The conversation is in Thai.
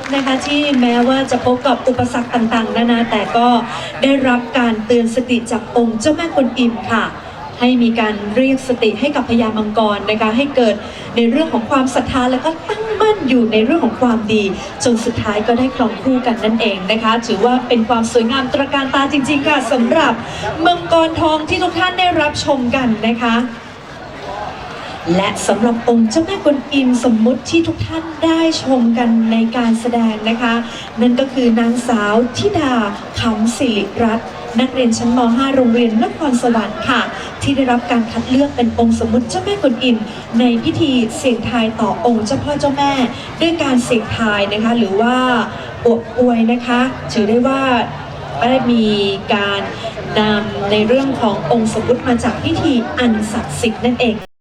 กต่างภพนะคะที่แม้ว่าจะพบกับอุปสรรคต่างๆ นานาแต่ก็ได้รับการเตือนสติจากองค์เจ้าแม่กวนอิมค่ะ ให้มีการเรียกสติให้กับพญามังกรนะคะให้เกิดในเรื่องของความศรัทธาและก็ตั้งมั่นอยู่ในเรื่องของความดี จนสุดท้ายก็ได้ครองคู่กันนั่นเองนะคะ ถือว่าเป็นความสวยงามตระการตาจริงๆค่ะสำหรับมังกรทองที่ทุกท่านได้รับชมกันนะคะ และสำหรับองค์เจ้าแม่กวนอิมสมมุติที่ทุกท่านได้ชมกันในการแสดงนะคะ นั่นก็คือนางสาวธิดาขำสิริรัตน์นักเรียนชั้นม .5 โรงเรียนนครสวรรค์ค่ะ ที่ได้รับการคัดเลือกเป็นองค์สมมุติเจ้าแม่กวนอิมในพิธีเสี่ยงทายต่อองค์เจ้าพ่อเจ้าแม่ ด้วยการเสี่ยงทายนะคะ หรือว่าอวบอวยนะคะ ถือได้ว่าได้มีการนำในเรื่องขององค์สมมุติมาจากพิธีอันศักดิ์สิทธิ์นั่นเอง